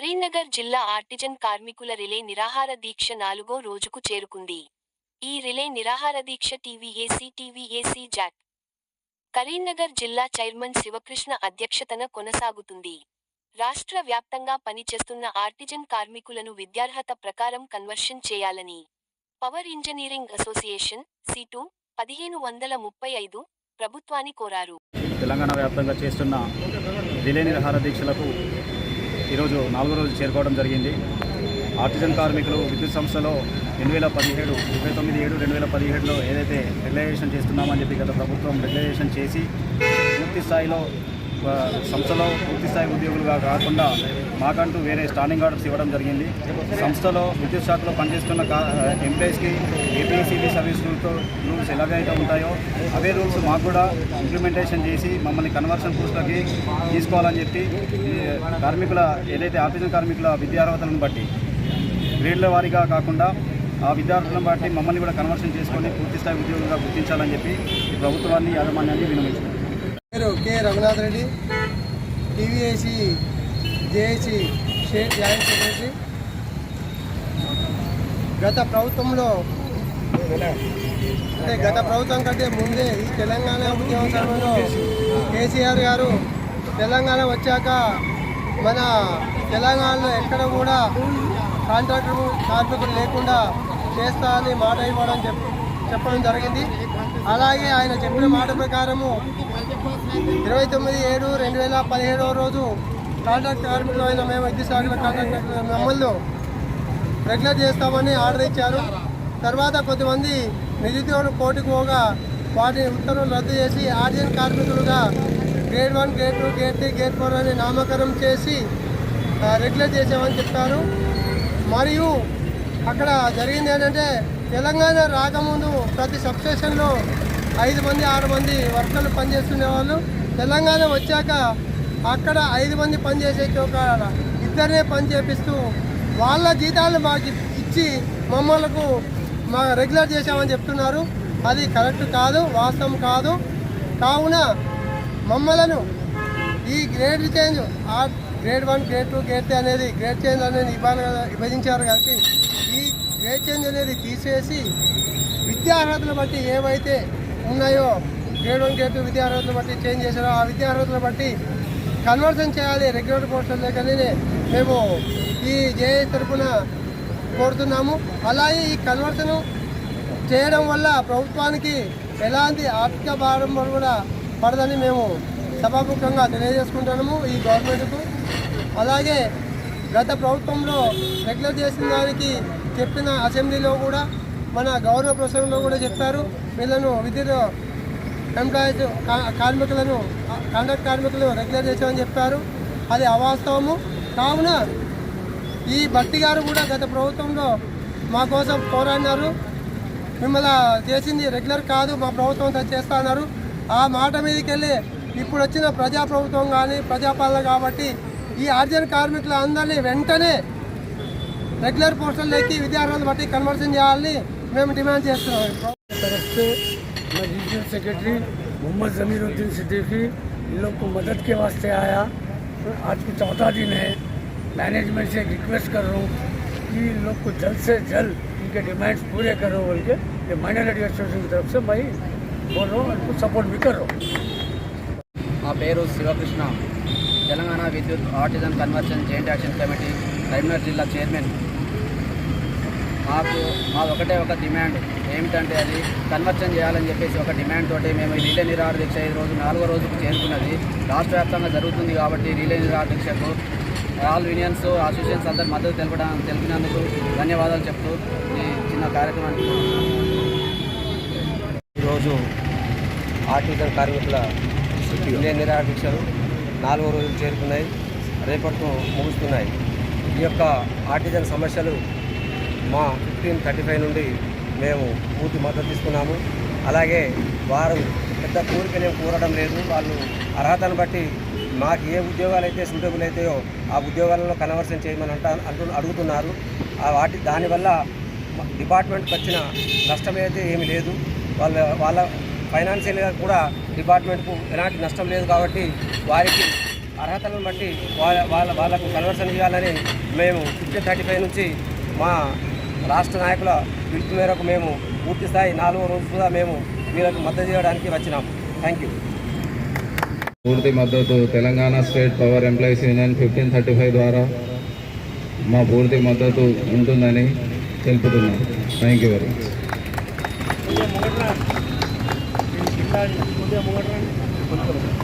కరీంనగర్ జిల్లా ఆర్టిజన్ కార్మికుల రిలే నిరాహార దీక్ష నాలుగో రోజుకు చేరుకుంది. ఈ రిలే నిరాహార దీక్ష టీవీఏసీ టీవీఏసీ జాక్. కరీంనగర్ జిల్లా చైర్మన్ శివకృష్ణ అధ్యక్షతన కొనసాగుతుంది. రాష్ట్ర వ్యాప్తంగా పనిచేస్తున్న ఆర్టిజన్ కార్మికులను విద్యార్హత ప్రకారం కన్వర్షన్ చేయాలని పవర్ ఇంజనీరింగ్ అసోసియేషన్ సీటు పదిహేను వందల ముప్పై ఐదు ప్రభుత్వాన్ని కోరారు. తెలంగాణ వ్యాప్తంగా చేస్తున్న రిలే నిరాహార దీక్షలకు ఈరోజు నాలుగో రోజు చేరుకోవడం జరిగింది. ఆర్టిజన్ కార్మికులు విద్యుత్ సంస్థలో రెండు వేల పదిహేడు ఇరవై తొమ్మిది ఏడు రెండు వేల పదిహేడులో ఏదైతే రెగ్యులేషన్ చేస్తున్నామని చెప్పి గత ప్రభుత్వం రిలైజేషన్ చేసి పూర్తి స్థాయిలో సంస్థలో పూర్తి స్థాయి ఉద్యోగులుగా కాకుండా మాకంటూ వేరే స్టాండింగ్ ఆర్డర్స్ ఇవ్వడం జరిగింది. సంస్థలో విద్యుత్ శాఖలో పనిచేస్తున్న కా ఎంప్లాయీస్కి ఏపీసీబీ సర్వీస్ రూల్తో రూల్స్ ఎలాగైతే ఉంటాయో అవే రూల్స్ మాకు కూడా ఇంప్లిమెంటేషన్ చేసి మమ్మల్ని కన్వర్షన్ కోర్సులకి తీసుకోవాలని చెప్పి కార్మికుల ఏదైతే ఆఫీసు కార్మికుల విద్యార్హతలను బట్టి గ్రేడ్ల వారీగా కాకుండా ఆ విద్యార్థులను బట్టి మమ్మల్ని కూడా కన్వర్షన్ చేసుకొని పూర్తి స్థాయి ఉద్యోగులుగా గుర్తించాలని చెప్పి ప్రభుత్వాన్ని యాజమాన్యాన్ని వినమించుకుంటున్నాం Raghunath Reddy TVAC JAC state joint secretary. గత ప్రభుత్వంలో అంటే గత ప్రభుత్వం కంటే ముందే ఈ తెలంగాణ ఉద్యమ సమయంలో కేసీఆర్ గారు తెలంగాణ వచ్చాక మన తెలంగాణలో ఎక్కడ కూడా కాంట్రాక్టర్ కార్మికులు లేకుండా చేస్తా అని మాట ఇవ్వడం చెప్ చెప్పడం జరిగింది. అలాగే ఆయన చెప్పిన మాట ప్రకారము ఇరవై తొమ్మిది ఏడు రెండు వేల పదిహేడవ రోజు కాంట్రాక్ట్ కార్మికులు అయిన మేము విద్యుత్ శాఖల కాంట్రాక్ట్ మమ్మల్ని రెగ్యులర్ చేస్తామని ఆర్డర్ ఇచ్చారు. తర్వాత కొంతమంది నిరుద్యోగులు కోర్టుకు పోగా వాటి ఉత్తర్వులు రద్దు చేసి ఆర్జన్ కార్మికులుగా grade one grade two grade three grade four అని నామకరణం చేసి రెగ్యులర్ చేసామని చెప్తారు మరియు అక్కడ జరిగింది ఏంటంటే తెలంగాణ రాకముందు ప్రతి సబ్స్టేషన్లో ఐదు మంది ఆరు మంది వర్కర్లు పనిచేస్తునే వాళ్ళు. తెలంగాణ వచ్చాక అక్కడ ఐదు మంది పనిచేసే ఒక ఇద్దరినే పని చేపిస్తూ వాళ్ళ జీతాలు మాకు ఇచ్చి మమ్మల్ని మా రెగ్యులర్ చేశామని చెప్తున్నారు. అది కరెక్ట్ కాదు వాస్తవం కాదు. కావున మమ్మలను ఈ గ్రేడ్ చేంజ్ ఆ grade one grade two grade three అనేది గ్రేడ్ చేంజ్ అనేది ఇవ్వాలి విభజించారు కాబట్టి ఈ గ్రేడ్ చేంజ్ అనేది తీసేసి విద్యార్హతలు బట్టి ఏవైతే ఉన్నాయో? గ్రేడ్ వన్ గ్రేడ్ టూ విద్యార్హతలు బట్టి చేంజ్ చేశారో? ఆ విద్యార్హతలు బట్టి కన్వర్షన్ చేయాలి రెగ్యులర్ పోస్టులు లేకనే మేము ఈ జేఏ తరఫున కోరుతున్నాము. అలాగే ఈ కన్వర్షన్ చేయడం వల్ల ప్రభుత్వానికి ఎలాంటి ఆర్థిక భారం కూడా పడదని మేము సభాముఖంగా తెలియజేసుకుంటున్నాము ఈ గవర్నమెంట్కు. అలాగే గత ప్రభుత్వంలో రెగ్యులర్ చేసిన దానికి చెప్పిన అసెంబ్లీలో కూడా మన గౌరవ ప్రసంగంలో కూడా చెప్పారు. వీళ్ళను విద్యుత్ ఎంప్లాయీస్ కా- కార్మికులను కాంట్రాక్ట్ కార్మికులు రెగ్యులర్ చేసామని చెప్పారు. అది అవాస్తవము. కావున ఈ భట్టి గారు కూడా గత ప్రభుత్వంలో మా కోసం పోరాడినారు. మిమ్మల్ని చేసింది రెగ్యులర్ కాదు మా ప్రభుత్వం చేస్తా అన్నారు. ఆ మాట మీదకి వెళ్ళి ఇప్పుడు వచ్చిన ప్రజాప్రభుత్వం కానీ ప్రజాపాలన కాబట్టి ఈ ఆర్జన్ కార్మికుల అందరినీ వెంటనే రెగ్యులర్ పోస్టుల్లోకి విద్యార్థులను బట్టి కన్వర్షన్ చేయాలని మేము డిమాండ్ చేస్తున్నాం तरफ से मैं रीजनल सेक्रेटरी मोहम्मद जमीरुद्दीन सिद्दीकी इन लोग को मदद के वास्ते आया आज की चौथा दिन है मैनेजमेंट से एक रिक्वेस्ट कर रहा हूँ कि इन लोग को जल्द से जल्द इनके डिमांड्स पूरे करो बोल के ये माइनॉरिटी एसोसिएशन की तरफ से मैं बोल रहा हूँ उनको सपोर्ट भी कर रहा हूँ మా పేరు శివకృష్ణ తెలంగాణ విద్యుత్ artisan conversion joint action committee Karimnagar జిల్లా చైర్మన్ మాకు మాది ఒకటే ఒక డిమాండ్. ఏమిటంటే అది కన్వర్షన్ చేయాలని చెప్పేసి ఒక డిమాండ్ తోటి మేము ఈ రిలే నిరాహార దీక్ష ఈ రోజు నాలుగో రోజుకు చేరుకున్నది. రాష్ట్ర వ్యాప్తంగా జరుగుతుంది కాబట్టి రిలే నిరాహార దీక్షకు ఆల్ యూనియన్స్ అసోసియేషన్స్ అందరి మద్దతు తెలపడం తెలిపినందుకు ధన్యవాదాలు చెప్తూ ఈ చిన్న కార్యక్రమానికి ఈరోజు ఆర్టిజన్ కార్మికుల ఇండియన్ నిరాహార దీక్షలు నాలుగో రోజులు చేరుకున్నాయి. రేపటితో ముగుస్తున్నాయి. ఈ యొక్క ఆర్టిజన్ సమస్యలు మా ఫిఫ్టీన్ థర్టీ ఫైవ్ నుండి మేము పూర్తి మద్దతు ఇస్తున్నాము అలాగే వారు పెద్ద కోరికనేం కోరడం లేదు. వాళ్ళు అర్హతను బట్టి మాకు ఏ ఉద్యోగాలు అయితే సూటబుల్ అవుతాయో ఆ ఉద్యోగాలలో కన్వర్షన్ చేయమని అంట అంటు అడుగుతున్నారు. వాటి దానివల్ల డిపార్ట్మెంట్కి వచ్చిన నష్టం అయితే ఏమీ లేదు. వాళ్ళ వాళ్ళ ఫైనాన్షియల్గా కూడా డిపార్ట్మెంట్కు ఎలాంటి నష్టం లేదు కాబట్టి వారికి అర్హతలను బట్టి వాళ్ళ వాళ్ళ వాళ్ళకు కన్వర్షన్ ఇవ్వాలని మేము ఫిఫ్టీన్ థర్టీ ఫైవ్ నుంచి మా రాష్ట్ర నాయకుల పిలుపు మేరకు మేము పూర్తి స్థాయి నాలుగో రోజు కూడా మేము వీళ్ళకు మద్దతు చేయడానికి వచ్చినాం. థ్యాంక్ యూ పూర్తి మద్దతు Telangana state power employees union fifteen thirty five ద్వారా మా పూర్తి మద్దతు ఉంటుందని తెలుపుతున్నాం. Thank you very much